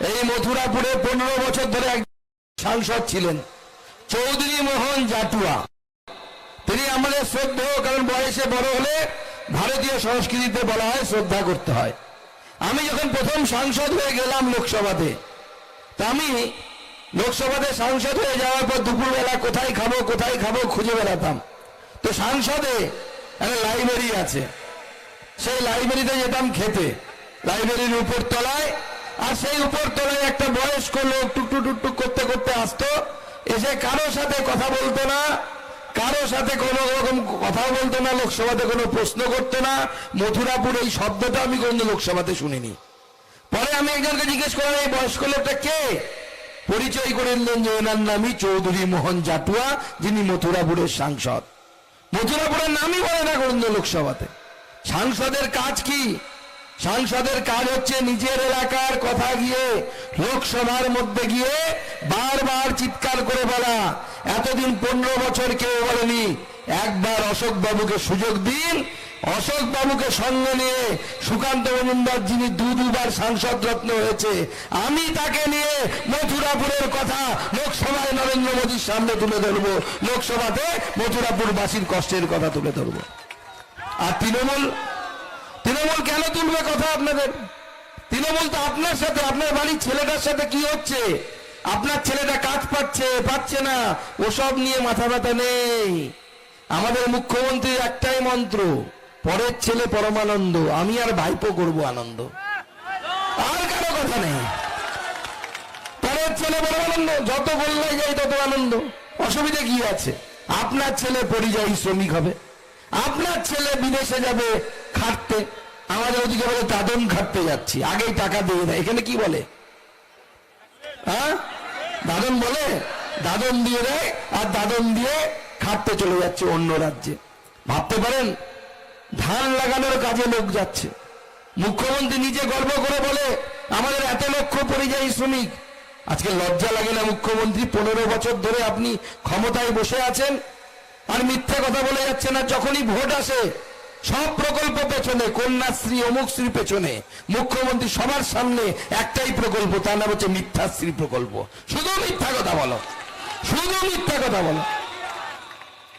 এই মথুরাপুরে পনেরো বছর ধরে এক সাংসদ ছিলেন, চৌধুরী মোহন জাটুয়া। তিনি আমাদের শ্রদ্ধেয় কারণ বয়সে বড় হলে ভারতীয় সংস্কৃতিতে বলা হয় শ্রদ্ধা করতে হয়। আমি যখন প্রথম সাংসদ হয়ে গেলাম লোকসভাতে, তা আমি লোকসভাতে সাংসদ হয়ে যাওয়ার পর দুপুরবেলা কোথায় খাব কোথায় খাব খুঁজে বেড়াতাম। তো সাংসদে একটা লাইব্রেরি আছে। সেই লাইব্রেরিতে যেতাম খেতে। লাইব্রেরির উপর তলায় আর সেই উপর তলায় একটা বয়স্ক লোক টুকটুক টুকটুক করতে করতে আসতো। এসে কারও সাথে কথা বলতো না কারও সাথে কোনো রকম কথা বলতো না, লোকসভাতে কোনো প্রশ্ন করতো না। মথুরাপুর এই শব্দটা আমি কোনো লোকসভাতে শুনিনি। পরে আমি একজনকে জিজ্ঞেস করলাম, এই বয়স্ক লোকটা কে? পরিচয় করে নিলেন যে ওনার নামই চৌধুরী মোহন জাটুয়া, যিনি মথুরাপুরের সাংসদ। মথুরাপুরের নামই বলে না গোবিন্দ লোকসভাতে। সাংসদের কাজ কি? সাংসদের কাজ হচ্ছে নিজের এলাকার কথা গিয়ে লোকসভার মধ্যে গিয়ে বারবার চিৎকার করে বলা। এতদিন পনেরো বছর কেউ বলেনি, একবার অশোক বাবুকে সুযোগ দিন অশোক বাবুকে সঙ্গে নিয়ে সুকান্ত মজুমদার যিনি দু দুবার সাংসদ রত্ন হয়েছে, আমি তাকে নিয়ে মথুরাপুরের কথা লোকসভায় নরেন্দ্র মোদীর সামনে তুলে ধরবো, লোকসভাতে মথুরাপুরবাসীর কষ্টের কথা তুলে ধরবো। আর তৃণমূল তৃণমূল কেন তুলবে কথা আপনাদের? তৃণমূল তো আপনার সাথে, আপনার বাড়ির ছেলেটার সাথে কি হচ্ছে? আপনার ছেলেটা কাজ পাচ্ছে পাচ্ছে না, ওসব নিয়ে মাথা ব্যথা নেই। আমাদের মুখ্যমন্ত্রীর একটাই মন্ত্র, পরের ছেলে পরমানন্দ, আমি আর ভাইপো করব আনন্দ। আর কারও কথা নেই। পরের ছেলে পরমানন্দ, যত বললে যাই তত আনন্দ। অসুবিধে কি আছে? আপনার ছেলে পরিযায়ী শ্রমিক হবে। আপনার ছেলে বিদেশে যাবে খাটতে, আমাদের ওদিকে বলে দাদন খাটতে যাচ্ছি, আগেই টাকা দিয়ে দেয়। এখানে কি বলে? হ্যাঁ? দাদন বলে, দাদন দিয়ে দেয় আর দাদন দিয়ে খাটতে চলে যাচ্ছে অন্য রাজ্যে। ভাবতে পারেন, ধান লাগানোর কাজে লোক যাচ্ছে। মুখ্যমন্ত্রী নিজে গর্ব করে বলে, আমাদের এত লক্ষ পরিযায়ী শ্রমিক। আজকে লজ্জা লাগে না মুখ্যমন্ত্রী, পনেরো বছর ধরে আপনি ক্ষমতায় বসে আছেন আর মিথ্যে কথা বলে যাচ্ছে না যখনই ভোট আসে সব প্রকল্প পেছনে, কন্যাশ্রী অমুকশ্রী পেছনে। মুখ্যমন্ত্রী সবার সামনে একটাই প্রকল্প, তার নাম হচ্ছে মিথ্যাশ্রী প্রকল্প। শুধু মিথ্যা কথা বলো। শুধু মিথ্যা কথা বলো।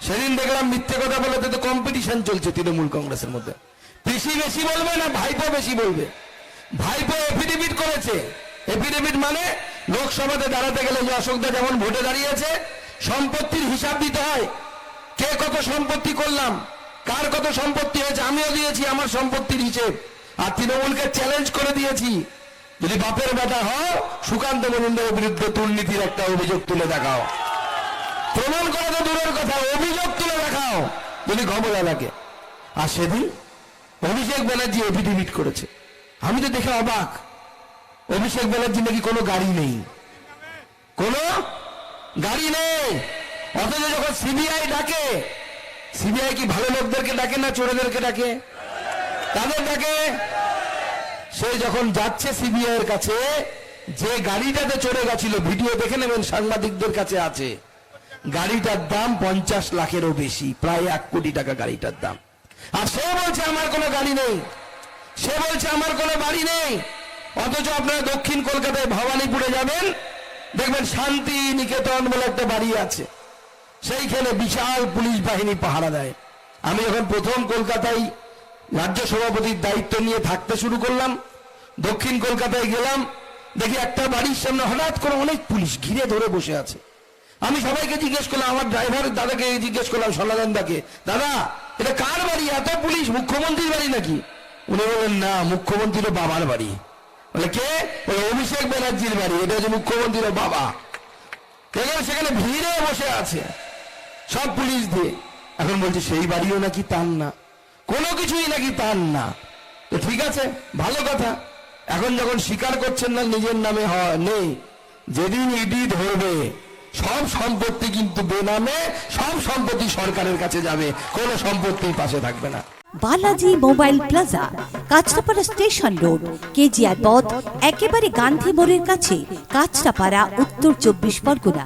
সেদিন দেখলাম মিথ্যে কথা বলে তো কম্পিটিশন চলছে তৃণমূল কংগ্রেসের মধ্যে। পিসি বেশি বলবে না ভাইপো বেশি বলবে? ভাইপো এফিডেভিট করেছে। এফিডেভিট মানে লোকসভাতে দাঁড়াতে গেলে যে অশোকদা যেমন ভোটে দাঁড়িয়েছে, সম্পত্তির হিসাব দিতে হয়। কে কত সম্পত্তি করলাম? কার কত সম্পত্তি হয়েছে? আমিও দিয়েছি, আমার সম্পত্তির হিসেব। আর তৃণমূলকে চ্যালেঞ্জ করে দিয়েছি। যদি বাপের বেটা হও, সুকান্ত মজুমদারের বিরুদ্ধে দুর্নীতির একটা অভিযোগ তুলে দেখাও। প্রমাণ করা তো দূরের কথা, অভিযোগ তুলে দেখাও, যদি ক্ষমতা লাগে। আর সেদিন অভিষেক ব্যানার্জি এফিডেভিট করেছে। আমি তো দেখে অবাক। অভিষেক ব্যানার্জি নাকি কোনো গাড়ি নেই? কোনো? গাড়ি নেই। অথচ যখন সিবিআই ডাকে সিবিআই কি ভালো লোকদেরকে ডাকে না চোরেদেরকে ডাকে? তাদের ডাকে? সে যখন যাচ্ছে সিবিআই এর কাছে, যে গাড়িটাতে চড়ে গেছিল, ভিডিও দেখে নেবেন, সাংবাদিকদের কাছে আছে। গাড়িটার দাম পঞ্চাশ লাখেরও বেশি, প্রায় এক কোটি টাকা গাড়িটার দাম। আর সে বলছে, আমার কোনো গাড়ি নেই। সে বলছে, আমার কোনো বাড়ি নেই। অথচ আপনারা দক্ষিণ কলকাতায় ভবানীপুরে যাবেন, দেখবেন শান্তি নিকেতন বলে একটা বাড়ি আছে। সেইখানে বিশাল পুলিশ বাহিনী পাহারা দেয়। আমি যখন প্রথম কলকাতায় রাজ্য সভাপতির দায়িত্ব নিয়ে থাকতে শুরু করলাম। দক্ষিণ কলকাতায় গেলাম, দেখি একটা বাড়ির সামনে হঠাৎ করে অনেক পুলিশ ঘিরে ধরে বসে আছে। আমি সবাইকে জিজ্ঞেস করলাম, আমার ড্রাইভারের দাদাকে জিজ্ঞেস করলাম সনাতন দাকে দাদা, এটা কার বাড়ি? এত পুলিশ, মুখ্যমন্ত্রীর বাড়ি নাকি? উনি বললেন, না মুখ্যমন্ত্রীর বাবার বাড়ি। বলে, কে? ওই অভিষেক ব্যানার্জির বাড়ি, এটা হচ্ছে মুখ্যমন্ত্রীর বাবা। সেখানে ভিড়ে বসে আছে। সব পুলিশ দিয়ে। এখন বলছে, সেই বাড়িও নাকি তার না? কোনো কিছুই নাকি তার না। তো ঠিক আছে, ভালো কথা। এখন যখন স্বীকার করছেন না, নিজের নামে নেই। যেদিন ইডি ধরবে, সব সম্পত্তি কিন্তু বেনামে, সব সম্পত্তি সরকারের কাছে যাবে। কোনো সম্পত্তির পাশে থাকবে না। Balaji mobile plaza, Kanchrapara station road KGR পথ, একেবারে গান্ধী মোড়ের কাছে, কাঁচরাপাড়া, উত্তর চব্বিশ পরগনা।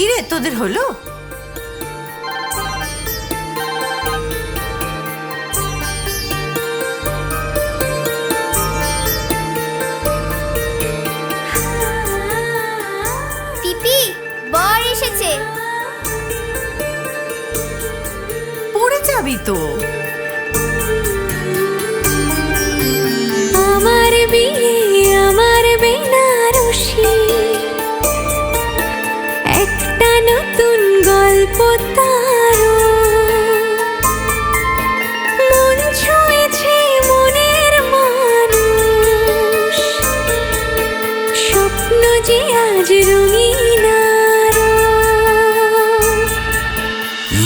কিরে তোদের হলো? পিপি বর এসেছে। পড়ে যাবি তো। আমার বিয়ে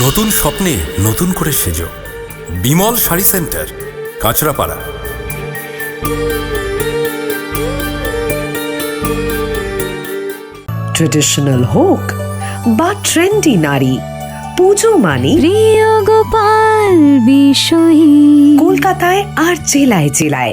নতুন স্বপ্নে নতুন করে সেজো। বিমল শাড়ি সেন্টার কাঁচরাপাড়া। ট্রেডিশনাল হোক বা ট্রেন্ডি নারী পুজো মানে প্রিয় গোপাল বিষয়ী। কলকাতায় আর জেলায় জেলায়।